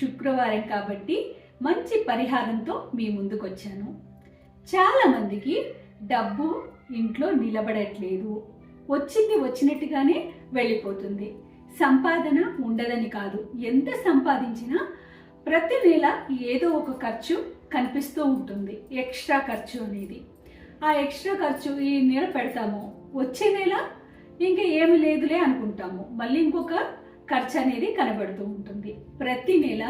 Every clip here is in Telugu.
శుక్రవారం కాబట్టి మంచి పరిహారంతో మీ ముందుకు వచ్చాను చాలా మందికి డబ్బు ఇంట్లో నిలబడట్లేదు. వచ్చింది వచ్చినట్టుగానే వెళ్ళిపోతుంది. సంపాదన ఉండదని కాదు. ఎంత సంపాదించినా ప్రతి నెల ఏదో ఒక ఖర్చు కనిపిస్తూ ఉంటుంది. ఎక్స్ట్రా ఖర్చు అనేది. ఆ ఎక్స్ట్రా ఖర్చు ఈ నెల పెడతాము. వచ్చే నెల ఇంకా ఏమి లేదులే అనుకుంటాము. మళ్ళీ ఇంకొక ఖర్చు అనేది కనబడుతూ ఉంటుంది. ప్రతి నెల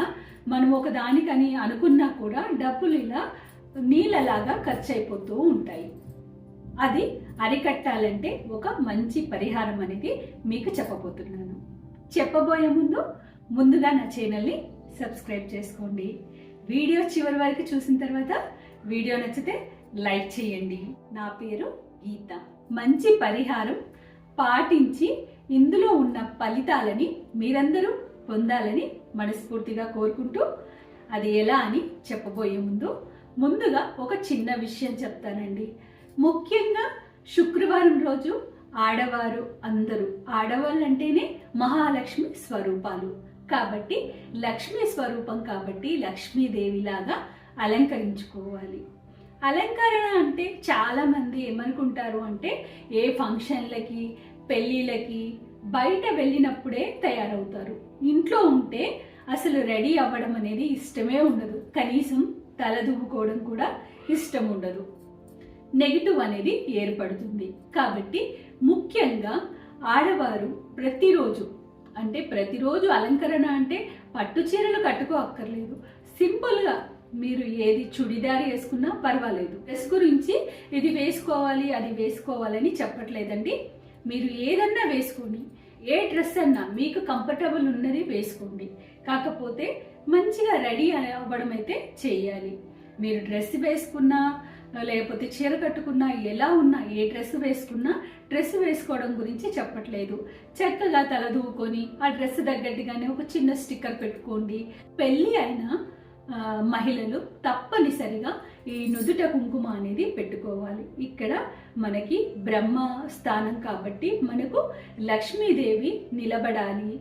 మనం ఒక దానికని అనుకున్నా కూడా డబ్బులు ఇలా నీళ్ళలాగా ఖర్చు అయిపోతూ ఉంటాయి. అది అరికట్టాలంటే ఒక మంచి పరిహారం అనేది మీకు చెప్పబోతున్నాను. చెప్పబోయే ముందు ముందుగా నా ఛానల్ని సబ్స్క్రైబ్ చేసుకోండి. వీడియో చివరి వరకు చూసిన తర్వాత వీడియో నచ్చితే లైక్ చేయండి. నా పేరు గీత. మంచి పరిహారం పాటించి ఇందులో ఉన్న ఫలితాలని మీరందరూ పొందాలని మనస్ఫూర్తిగా కోరుకుంటూ అది ఎలా అని చెప్పబోయే ముందు ముందుగా ఒక చిన్న విషయం చెప్తానండి. ముఖ్యంగా శుక్రవారం రోజు ఆడవారు అందరూ ఆడవాళ్ళు అంటేనే మహాలక్ష్మి స్వరూపాలు. కాబట్టి లక్ష్మీ స్వరూపం కాబట్టి లక్ష్మీదేవిలాగా అలంకరించుకోవాలి. అలంకరణ అంటే చాలామంది ఏమనుకుంటారు అంటే ఏ ఫంక్షన్లకి పెళ్ళిళ్ళకి బయట వెళ్ళినప్పుడే తయారవుతారు. ఇంట్లో ఉంటే అసలు రెడీ అవ్వడం అనేది ఇష్టమే ఉండదు. కనీసం తల దువ్వుకోవడం కూడా ఇష్టం ఉండదు. నెగిటివ్ అనేది ఏర్పడుతుంది. కాబట్టి ముఖ్యంగా ఆడవారు ప్రతిరోజు అంటే ప్రతిరోజు అలంకరణ అంటే పట్టు చీరలు కట్టుకో అక్కర్లేదు. సింపుల్గా మీరు ఏది చుడిదార్ వేసుకున్నా పర్వాలేదు. డ్రెస్ గురించి ఇది వేసుకోవాలి అది వేసుకోవాలని చెప్పట్లేదండి. మీరు ఏదన్నా వేసుకోండి. ఏ డ్రెస్ అన్నా మీకు కంఫర్టబుల్ ఉన్నది వేసుకోండి. కాకపోతే మంచిగా రెడీ అవ్వడం అయితే చేయాలి. మీరు డ్రెస్ వేసుకున్నా లేకపోతే చీర కట్టుకున్నా ఎలా ఉన్నా ఏ డ్రెస్ వేసుకున్నా డ్రెస్ వేసుకోవడం గురించి చెప్పట్లేదు. చక్కగా తలదూకొని ఆ డ్రెస్ తగ్గట్టుగానే ఒక చిన్న స్టిక్కర్ పెట్టుకోండి. పెళ్ళి అయిన మహిళలు తప్పనిసరిగా ఈ నుదుట కుంకుమ అనేది పెట్టుకోవాలి. ఇక్కడ మనకి బ్రహ్మ స్థానం కాబట్టి మనకు లక్ష్మీదేవి నిలబడాలి.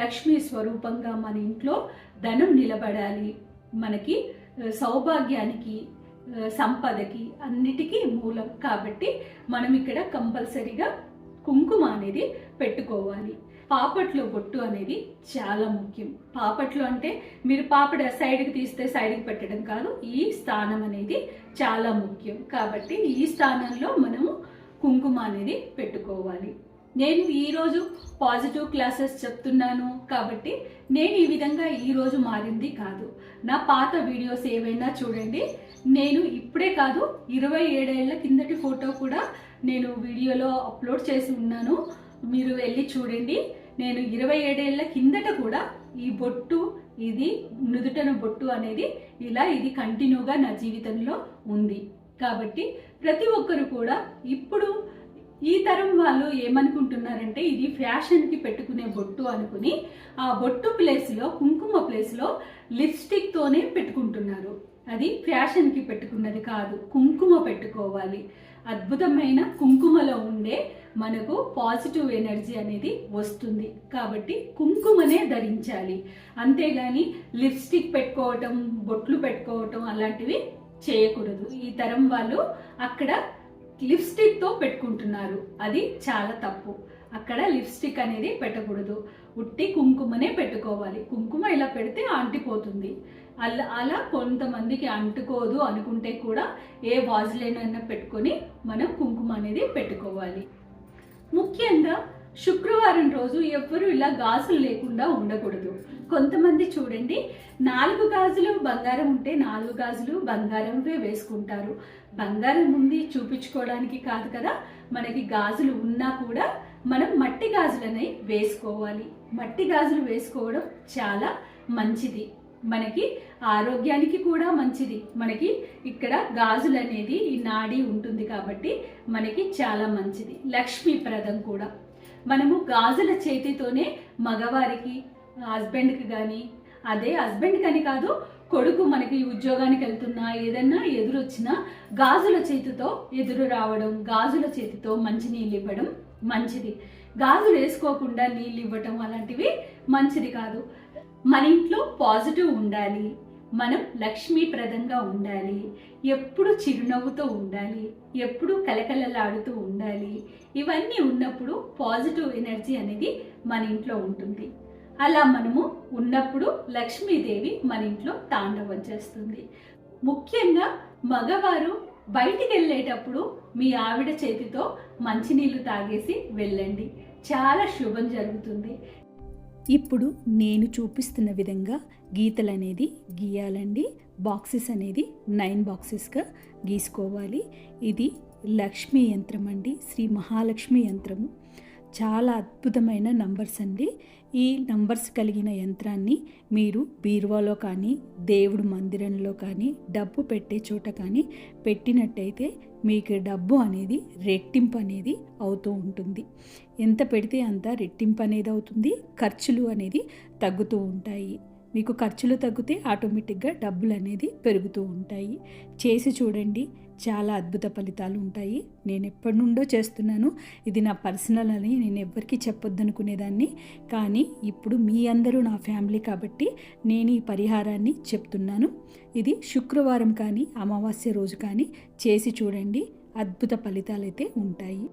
లక్ష్మీ స్వరూపంగా మన ఇంట్లో ధనం నిలబడాలి. మనకి సౌభాగ్యానికి సంపదకి అన్నిటికీ మూలం కాబట్టి మనం ఇక్కడ కంపల్సరిగా కుంకుమ అనేది పెట్టుకోవాలి. పాపట్లో బొట్టు అనేది చాలా ముఖ్యం. పాపట్లో అంటే మీరు పాపడ సైడ్కి తీస్తే సైడ్కి పెట్టడం కాదు ఈ స్థానం అనేది చాలా ముఖ్యం. కాబట్టి ఈ స్థానంలో మనము కుంకుమ అనేది పెట్టుకోవాలి. నేను ఈరోజు పాజిటివ్ క్లాసెస్ చెప్తున్నాను కాబట్టి నేను ఈ విధంగా ఈరోజు మారింది కాదు. నా పాత వీడియోస్ ఏవైనా చూడండి. నేను ఇప్పుడే కాదు ఇరవై ఏడేళ్ళ కిందటి ఫోటో కూడా నేను వీడియోలో అప్లోడ్ చేసి ఉన్నాను. మీరు వెళ్ళి చూడండి. నేను ఇరవై ఏడేళ్ళ కిందట కూడా ఈ బొట్టు ఇది నుదుటన బొట్టు అనేది ఇలా ఇది కంటిన్యూగా నా జీవితంలో ఉంది. కాబట్టి ప్రతి ఒక్కరు కూడా ఇప్పుడు ఈ తరం వాళ్ళు ఏమనుకుంటున్నారంటే ఇది ఫ్యాషన్కి పెట్టుకునే బొట్టు అనుకుని ఆ బొట్టు ప్లేస్లో కుంకుమ ప్లేస్లో లిప్స్టిక్తోనే పెట్టుకుంటున్నారు. అది ఫ్యాషన్కి పెట్టుకున్నది కాదు కుంకుమ పెట్టుకోవాలి. అద్భుతమైన కుంకుమలో ఉండే మనకు పాజిటివ్ ఎనర్జీ అనేది వస్తుంది. కాబట్టి కుంకుమనే ధరించాలి. అంతేగాని లిప్స్టిక్ పెట్టుకోవటం బొట్లు పెట్టుకోవటం అలాంటివి చేయకూడదు. ఈ తరం వాళ్ళు అక్కడ లిప్స్టిక్తో పెట్టుకుంటున్నారు. అది చాలా తప్పు. అక్కడ లిప్స్టిక్ అనేది పెట్టకూడదు. ఉట్టి కుంకుమనే పెట్టుకోవాలి. కుంకుమ ఇలా పెడితే అంటిపోతుంది. అలా అలా కొంతమందికి అంటుకోదు అనుకుంటే కూడా ఏ వాజ్లైన్ అయినా పెట్టుకొని మనం కుంకుమ అనేది పెట్టుకోవాలి. ముఖ్యంగా శుక్రవారం రోజు ఎవ్వరూ ఇలా గాజులు లేకుండా ఉండకూడదు. కొంతమంది చూడండి నాలుగు గాజులు బంగారం ఉంటే నాలుగు గాజులు బంగారంవే వేసుకుంటారు. బంగారం ఉంది చూపించుకోవడానికి కాదు కదా మనకి గాజులు ఉన్నా కూడా మనం మట్టి గాజులనే వేసుకోవాలి. మట్టి గాజులు వేసుకోవడం చాలా మంచిది. మనకి ఆరోగ్యానికి కూడా మంచిది. మనకి ఇక్కడ గాజులు అనేది ఈ నాడి ఉంటుంది కాబట్టి మనకి చాలా మంచిది. లక్ష్మీప్రదం కూడా. మనము గాజుల చేతితోనే మగవారికి హస్బెండ్కి కానీ అదే హస్బెండ్ కని కాదు కొడుకు మనకి ఉద్యోగానికి వెళ్తున్నా ఏదన్నా ఎదురొచ్చినా గాజుల చేతితో ఎదురు రావడం గాజుల చేతితో మంచి నీళ్ళు ఇవ్వడం మంచిది. గాజులు వేసుకోకుండా నీళ్ళు ఇవ్వటం అలాంటివి మంచిది కాదు. మన ఇంట్లో పాజిటివ్ ఉండాలి. మనం లక్ష్మీప్రదంగా ఉండాలి. ఎప్పుడు చిరునవ్వుతో ఉండాలి. ఎప్పుడు కలకలలాడుతూ ఉండాలి. ఇవన్నీ ఉన్నప్పుడు పాజిటివ్ ఎనర్జీ అనేది మన ఇంట్లో ఉంటుంది. అలా మనము ఉన్నప్పుడు లక్ష్మీదేవి మన ఇంట్లో తాండవం చేస్తుంది. ముఖ్యంగా మగవారు బయటికి వెళ్ళేటప్పుడు మీ ఆవిడ చేతితో మంచినీళ్ళు తాగేసి వెళ్ళండి. చాలా శుభం జరుగుతుంది. ఇప్పుడు నేను చూపిస్తున్న విధంగా గీతలు అనేది గీయాలండి. బాక్సెస్ అనేది నైన్ బాక్సెస్గా గీసుకోవాలి. ఇది లక్ష్మీ యంత్రం అండి. శ్రీ మహాలక్ష్మి యంత్రము. చాలా అద్భుతమైన నంబర్స్ అండి. ఈ నంబర్స్ కలిగిన యంత్రాన్ని మీరు బీరువాలో కానీ దేవుడు మందిరంలో కానీ డబ్బు పెట్టే చోట కానీ పెట్టినట్టయితే మీకు డబ్బు అనేది రెట్టింపు అనేది అవుతూ ఉంటుంది. ఎంత పెడితే అంత రెట్టింపు అనేది అవుతుంది ఖర్చులు అనేది తగ్గుతూ ఉంటాయి. మీకు ఖర్చులు తగ్గితే ఆటోమేటిక్గా డబ్బులు అనేది పెరుగుతూ ఉంటాయి. చేసి చూడండి చాలా అద్భుత ఫలితాలు ఉంటాయి. నేను ఎప్పటి నుండో చేస్తున్నాను. ఇది నా పర్సనల్ అని నేను ఎవ్వరికీ చెప్పొద్దనుకునేదాన్ని. కానీ ఇప్పుడు మీ అందరూ నా ఫ్యామిలీ కాబట్టి నేను ఈ పరిహారాన్ని చెప్తున్నాను. ఇది శుక్రవారం కానీ అమావాస్య రోజు కానీ చేసి చూడండి. అద్భుత ఫలితాలు అయితే ఉంటాయి.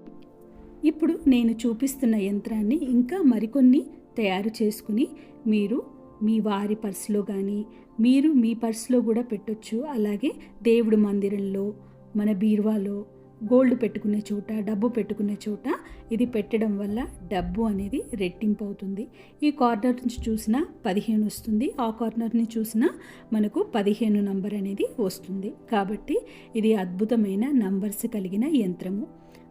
ఇప్పుడు నేను చూపిస్తున్న యంత్రాన్ని ఇంకా మరికొన్ని తయారు చేసుకుని మీరు మీ వారి పర్సులో కానీ మీరు మీ పర్సులో కూడా పెట్టొచ్చు. అలాగే దేవుడు మందిరంలో మన బీరువాలో గోల్డ్ పెట్టుకునే చోట డబ్బు పెట్టుకునే చోట ఇది పెట్టడం వల్ల డబ్బు అనేది రెట్టింపు అవుతుంది. ఈ కార్నర్ నుంచి చూసినా పదిహేను వస్తుంది. ఆ కార్నర్ని చూసిన చూసినా మనకు పదిహేను నంబర్ అనేది వస్తుంది. కాబట్టి ఇది అద్భుతమైన నంబర్స్ కలిగిన యంత్రము.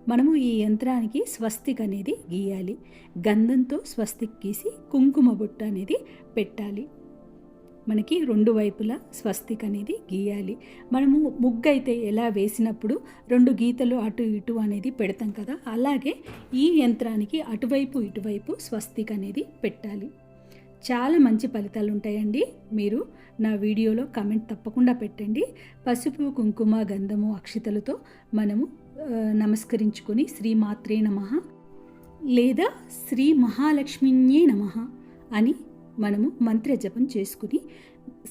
మనము ఈ యంత్రానికి స్వస్తిక్ అనేది గీయాలి. గంధంతో స్వస్తిక్ గీసి కుంకుమ బొట్టు అనేది పెట్టాలి. మనకి రెండు వైపులా స్వస్తిక్ అనేది గీయాలి. మనము ముగ్గు అయితే ఎలా వేసినప్పుడు రెండు గీతలు అటు ఇటు అనేది పెడతాం కదా అలాగే ఈ యంత్రానికి అటువైపు ఇటువైపు స్వస్తిక్ అనేది పెట్టాలి. చాలా మంచి ఫలితాలు ఉంటాయండి. మీరు నా వీడియోలో కమెంట్ తప్పకుండా పెట్టండి. పసుపు కుంకుమ గంధము అక్షితలతో మనము నమస్కరించుకొని నమస్కరించుకొని శ్రీమాత్రే నమ లేదా శ్రీ మహాలక్ష్మిన్యే నమ అని మనము మంత్ర జపం చేసుకుని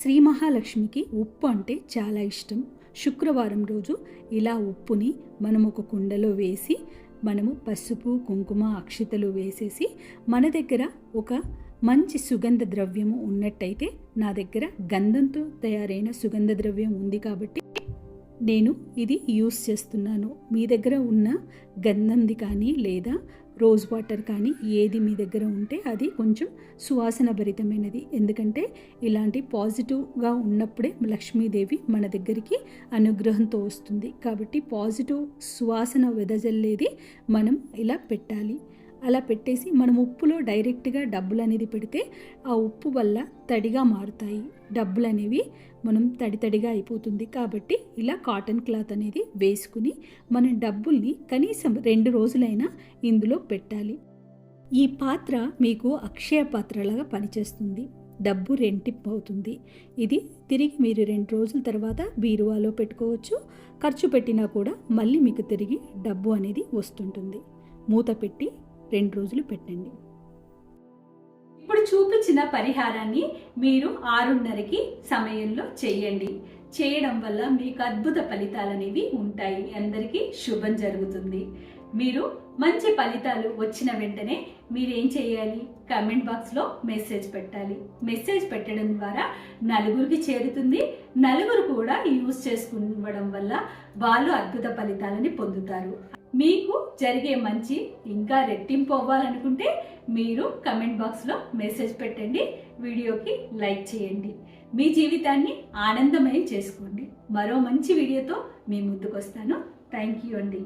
శ్రీ మహాలక్ష్మికి ఉప్పు అంటే చాలా ఇష్టం. శుక్రవారం రోజు ఇలా ఉప్పుని మనం ఒక కుండలో వేసి మనము పసుపు కుంకుమ అక్షితలు వేసేసి మన దగ్గర ఒక మంచి సుగంధ ద్రవ్యము ఉన్నట్టయితే నా దగ్గర గంధంతో తయారైన సుగంధ ద్రవ్యం ఉంది కాబట్టి నేను ఇది యూస్ చేస్తున్నాను. మీ దగ్గర ఉన్న గంధంది కానీ లేదా రోజ్ వాటర్ కానీ ఏది మీ దగ్గర ఉంటే అది కొంచెం సువాసన భరితమైనది ఎందుకంటే ఇలాంటి పాజిటివ్గా ఉన్నప్పుడే లక్ష్మీదేవి మన దగ్గరికి అనుగ్రహంతో వస్తుంది. కాబట్టి పాజిటివ్ సువాసన వెదజల్లేది మనం ఇలా పెట్టాలి. అలా పెట్టేసి మనం ఉప్పులో డైరెక్ట్గా డబ్బులు అనేది పెడితే ఆ ఉప్పు వల్ల తడిగా మారుతాయి. డబ్బులు అనేవి మనం తడి తడిగా అయిపోతుంది కాబట్టి ఇలా కాటన్ క్లాత్ అనేది వేసుకుని మన డబ్బుల్ని కనీసం రెండు రోజులైనా ఇందులో పెట్టాలి. ఈ పాత్ర మీకు అక్షయ పాత్రలాగా పనిచేస్తుంది. డబ్బు రెంటింపు అవుతుంది ఇది తిరిగి మీరు రెండు రోజుల తర్వాత బీరువాలో పెట్టుకోవచ్చు. ఖర్చు పెట్టినా కూడా మళ్ళీ మీకు తిరిగి డబ్బు అనేది వస్తుంటుంది. మూత పెట్టి రెండు రోజులు పెట్టండి. ఇప్పుడు చూపించిన పరిహారాన్ని మీరు ఆరున్నరకి సమయంలో చేయండి. చేయడం వల్ల మీకు అద్భుత ఫలితాలు అనేవి ఉంటాయి. అందరికీ శుభం జరుగుతుంది. మీరు మంచి ఫలితాలు వచ్చిన వెంటనే మీరు ఏం చేయాలి? కమెంట్ బాక్స్లో మెసేజ్ పెట్టాలి. మెసేజ్ పెట్టడం ద్వారా నలుగురికి చేరుతుంది. నలుగురు కూడా యూజ్ చేసుకోవడం వల్ల వాళ్ళు అద్భుత ఫలితాలని పొందుతారు. మీకు జరిగే మంచి ఇంకా రెట్టింపు అవ్వాలనుకుంటే మీరు కమెంట్ బాక్స్లో మెసేజ్ పెట్టండి వీడియోకి లైక్ చేయండి. మీ జీవితాన్ని ఆనందమయం చేసుకోండి. మరో మంచి వీడియోతో మీ ముందుకు వస్తాను. థ్యాంక్ యూ అండి.